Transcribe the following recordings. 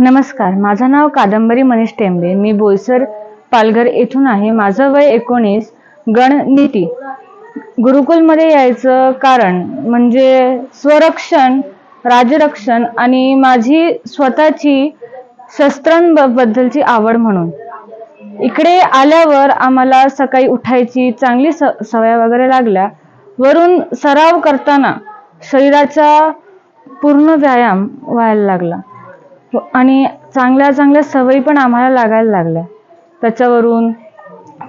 नमस्कार माझं नाव कादंबरी मनीष टेंबे. मी बोईसर पालघर येथून आहे. माझं वय एकोणीस गणनीती. गुरुकुलमध्ये यायचं कारण म्हणजे स्वरक्षण राजरक्षण आणि माझी स्वतःची शस्त्रांबद्दलची आवड म्हणून. इकडे आल्यावर आम्हाला सकाळी उठायची चांगली स सवय वगैरे लागल्या. वरून सराव करताना शरीराचा पूर्ण व्यायाम व्हायला लागला. आणि चांगल्या चांगल्या सवयी पण आम्हाला लागायला लागल्या. त्याच्यावरून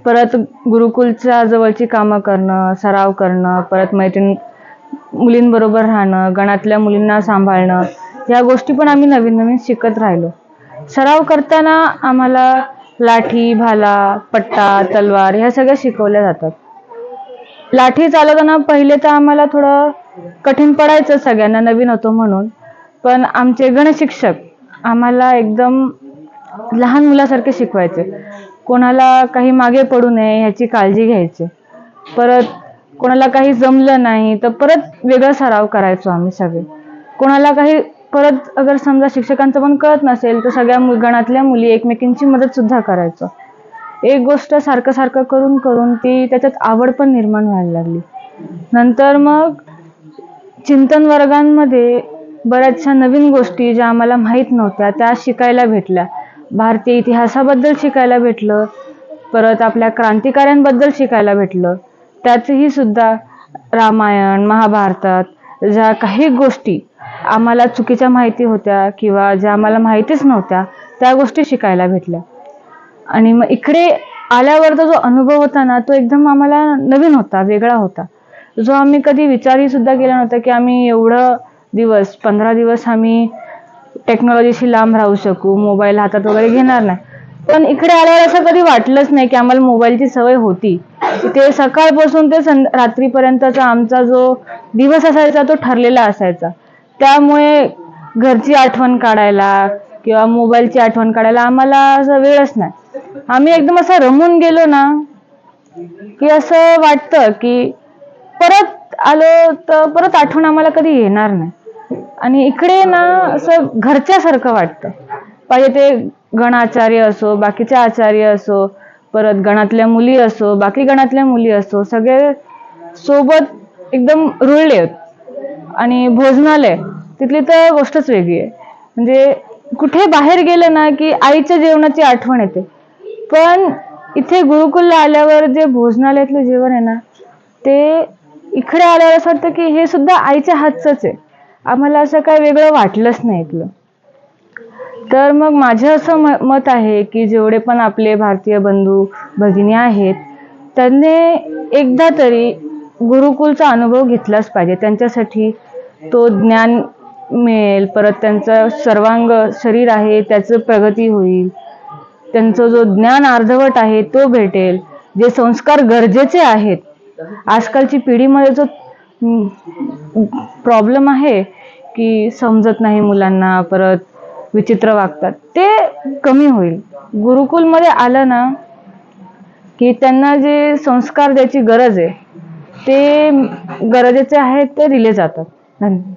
परत गुरुकुलच्या जवळची कामं करणं सराव करणं परत मैत्रीण मुलींबरोबर राहणं गणातल्या मुलींना सांभाळणं या गोष्टी पण आम्ही नवीन नवीन शिकत राहिलो. सराव करताना आम्हाला लाठी भाला पट्टा तलवार ह्या सगळ्या शिकवल्या जातात. लाठी चालवताना पहिले तर आम्हाला थोडं कठीण पडायचं सगळ्यांना नवीन होतो म्हणून. पण आमचे गणशिक्षक आम्हाला एकदम लहान मुलासारखे शिकवायचे. कोणाला काही मागे पडू नये ह्याची काळजी घ्यायची. परत कोणाला काही जमलं नाही तर परत वेगळा सराव करायचो आम्ही सगळे. कोणाला काही परत अगर समजा शिक्षकांचं पण कळत नसेल तर सगळ्या मु- गणातल्या मुली एकमेकींची मदत सुद्धा करायचो. एक गोष्ट सारखं सारखं करून करून ती त्याच्यात आवड पण निर्माण व्हायला लागली. नंतर मग चिंतन वर्गांमध्ये बऱ्याचशा नवीन गोष्टी ज्या आम्हाला माहीत नव्हत्या त्या शिकायला भेटल्या. भारतीय इतिहासाबद्दल शिकायला भेटलं परत आपल्या क्रांतिकाऱ्यांबद्दल शिकायला भेटलं. त्याचही सुद्धा रामायण महाभारतात ज्या काही गोष्टी आम्हाला चुकीच्या माहिती होत्या किंवा ज्या आम्हाला माहितीच नव्हत्या त्या गोष्टी शिकायला भेटल्या. आणि मग इकडे आल्यावरचा जो अनुभव होता ना तो एकदम आम्हाला नवीन होता वेगळा होता. जो आम्ही कधी विचारही सुद्धा केला नव्हता की आम्ही एवढं दिवस पंधरा दिवस आम्ही टेक्नॉलॉजीशी लांब राहू शकू मोबाईल हातात वगैरे घेणार नाही. पण इकडे आल्यावर असं कधी वाटलंच नाही की आम्हाला मोबाईलची सवय होती. ते सकाळपासून ते सं रात्रीपर्यंतचा आमचा जो दिवस असायचा तो ठरलेला असायचा. त्यामुळे घरची आठवण काढायला किंवा मोबाईलची आठवण काढायला आम्हाला असं वेळच नाही. आम्ही एकदम असं रमून गेलो ना की असं वाटतं की परत आलो तर परत आठवण आम्हाला कधी येणार नाही. आणि इकडे ना असं घरच्यासारखं वाटतं. पाहिजे ते गणाचार्य असो बाकीचे आचार्य असो परत गणातल्या मुली असो बाकी गणातल्या मुली असो सगळे सोबत एकदम रुळले आहेत. आणि भोजनालय तिथली तर गोष्टच वेगळी आहे. म्हणजे कुठे बाहेर गेलं ना की आईच्या जेवणाची आठवण येते. पण इथे गुरुकुलला आल्यावर जे भोजनालयातलं जेवण आहे ना ते इकडे आल्यावर असं वाटतं की हे सुद्धा आईच्या हातचंच आहे. आम्हाला असं काय वेगळं वाटलंच नाही इथलं. तर मग माझं असं म मत आहे की जेवढे पण आपले भारतीय बंधू भगिनी आहेत त्यांनी एकदा तरी गुरुकुलचा अनुभव घेतलाच पाहिजे. त्यांच्यासाठी तो ज्ञान मिळेल परत त्यांचं सर्वांग शरीर आहे त्याचं प्रगती होईल त्यांचं जो ज्ञान अर्धवट आहे तो भेटेल. जे संस्कार गरजेचे आहेत आजकालची पिढीमध्ये जो प्रॉब्लेम आहे की समजत नाही मुलांना परत विचित्र वागतात. ते कमी होईल. गुरुकुलमध्ये आलं ना की त्यांना जे संस्कार द्यायची गरज आहे ते गरजेचे आहेत ते दिले जातात. धन्यवाद